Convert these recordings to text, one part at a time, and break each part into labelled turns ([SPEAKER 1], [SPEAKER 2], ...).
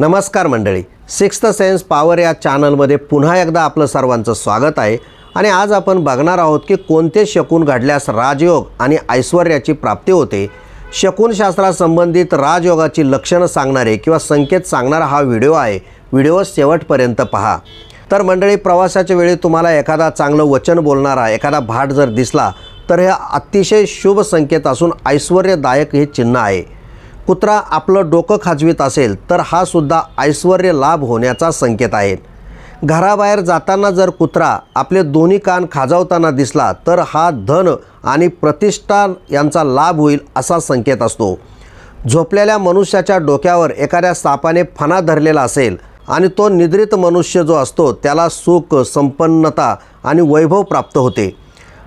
[SPEAKER 1] नमस्कार मंडळी sixth sense power या चॅनलमध्ये पुन्हा एकदा आपलं सर्वांचं स्वागत आहे. आणि आज आपण बघणार आहोत की कोणते शकून घडल्यास राजयोग आणि ऐश्वर्याची प्राप्ती होते. शकुनशास्त्रासंबंधित राजयोगाची लक्षणं सांगणारे किंवा संकेत सांगणारा हा व्हिडिओ आहे. व्हिडिओ शेवटपर्यंत पहा. तर मंडळी प्रवासाच्या वेळी तुम्हाला एखादा चांगलं वचन बोलणारा एखादा भाट जर दिसला तर हे अतिशय शुभ संकेत असून ऐश्वर्यदायक हे चिन्ह आहे. कुत्रा आपलं डोकं खाजवीत असेल तर हा सुद्धा ऐश्वर्य लाभ होण्याचा संकेत आहे. घराबाहेर जाताना जर कुत्रा आपले दोन्ही कान खाजवताना दिसला तर हा धन आणि प्रतिष्ठा यांचा लाभ होईल असा संकेत असतो. झोपलेल्या मनुष्याच्या डोक्यावर एखाद्या सापाने फणा धरलेला असेल आणि तो निद्रित मनुष्य जो असतो त्याला सुख संपन्नता आणि वैभव प्राप्त होते.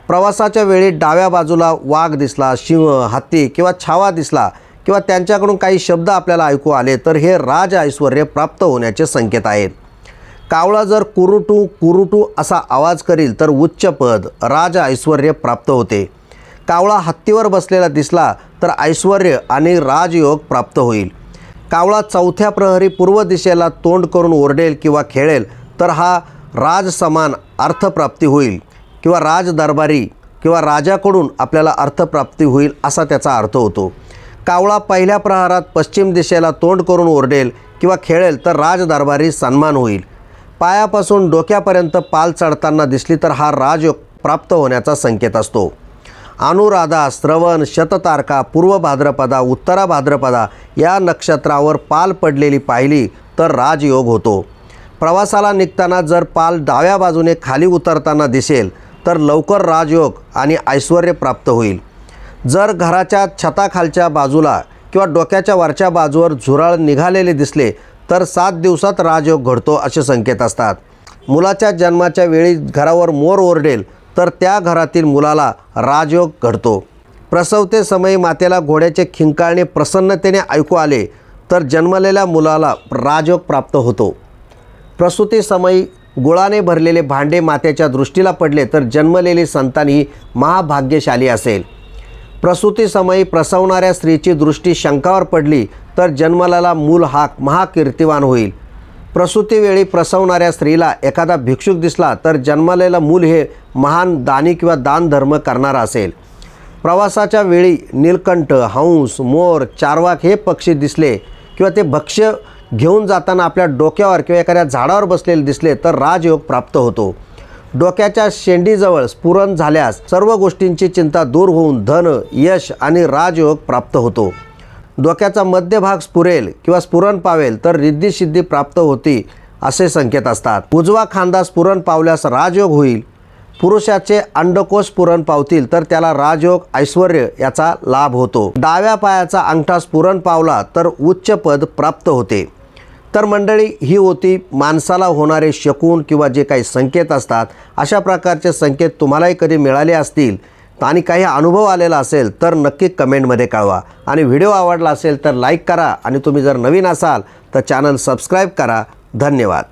[SPEAKER 1] प्रवासाच्या वेळी डाव्या बाजूला वाघ दिसला सिंह हत्ती किंवा छावा दिसला किंवा त्यांच्याकडून काही शब्द आपल्याला ऐकू आले तर हे राज ऐश्वर्य प्राप्त होण्याचे संकेत आहेत. कावळा जर कुरुटू कुरुटू असा आवाज करील तर उच्च पद राज ऐश्वर्य प्राप्त होते. कावळा हत्तीवर बसलेला दिसला तर ऐश्वर्य आणि राजयोग प्राप्त होईल. कावळा चौथ्या प्रहरी पूर्व दिशेला तोंड करून ओरडेल किंवा खेळेल तर हा राज समान अर्थप्राप्ती होईल किंवा राज दरबारी किंवा राजाकडून आपल्याला अर्थप्राप्ती होईल असा त्याचा अर्थ होतो. कावळा पहिल्या प्रहारात पश्चिम दिशेला तोंड करून ओरडेल किंवा खेळेल तर राजदरबारी सन्मान होईल. पायापासून डोक्यापर्यंत पाल चढताना दिसली तर हा राजयोग प्राप्त होण्याचा संकेत असतो. अनुराधा श्रवण शततारका पूर्व भाद्रपदा उत्तरा भाद्रपदा या नक्षत्रावर पाल पडलेली पाहिली तर राजयोग होतो. प्रवासाला निघताना जर पाल डाव्या बाजूने खाली उतरताना दिसेल तर लवकर राजयोग आणि ऐश्वर्य प्राप्त होईल. जर घराच्या छताखालच्या बाजूला किंवा डोक्याच्या वरच्या बाजूवर झुराळ निघालेले दिसले तर सात दिवसात राजयोग घडतो असे संकेत असतात. मुलाच्या जन्माच्या वेळी घरावर मोर ओरडेल तर त्या घरातील मुलाला राजयोग घडतो. प्रसवते समयी मातेला घोड्याचे खिंकाळणे प्रसन्नतेने ऐकू आले तर जन्मलेल्या मुलाला राजयोग प्राप्त होतो. प्रसूतीसमयी गुळाने भरलेले भांडे मातेच्या दृष्टीला पडले तर जन्मलेली संतान ही महाभाग्यशाली असेल. प्रसूतीसमयी प्रसवणाऱ्या स्त्रीची दृष्टी शंकावर पडली तर जन्मलेला मूल हा महाकीर्तिवान होईल. प्रसूतीवेळी प्रसवणाऱ्या स्त्रीला एखादा भिक्षुक दिसला तर जन्मलेलं मूल हे महान दानी किंवा दानधर्म करणारा असेल. प्रवासाच्या वेळी नीलकंठ हंस मोर चारवाक हे पक्षी दिसले किंवा ते भक्ष्य घेऊन जाताना आपल्या डोक्यावर किंवा एखाद्या झाडावर बसलेले दिसले तर राजयोग प्राप्त होतो. डोक्याच्या शेंडीजवळ स्फुरण झाल्यास सर्व गोष्टींची चिंता दूर होऊन धन यश आणि राजयोग प्राप्त होतो. डोक्याचा मध्यभाग स्फुरेल किंवा स्फुरण पावेल तर रिद्धिसिद्धी प्राप्त होती असे संकेत असतात. उजवा खांदा स्फुरण पावल्यास राजयोग होईल. पुरुषाचे अंडकोश पुरण पावतील तर त्याला राजयोग ऐश्वर याचा लाभ होतो. डाव्या पायाचा अंगठा स्फुरण पावला तर उच्च पद प्राप्त होते. तर मंडळी ही होती माणसाला होणारे शकून किंवा जे काही संकेत असतात अशा प्रकारचे संकेत तुम्हालाही कधी मिळाले असतील आणि काही अनुभव आलेला असेल तर नक्की कमेंटमध्ये कळवा. आणि व्हिडिओ आवडला असेल तर लाईक करा आणि तुम्ही जर नवीन असाल तर चॅनल सबस्क्राईब करा. धन्यवाद.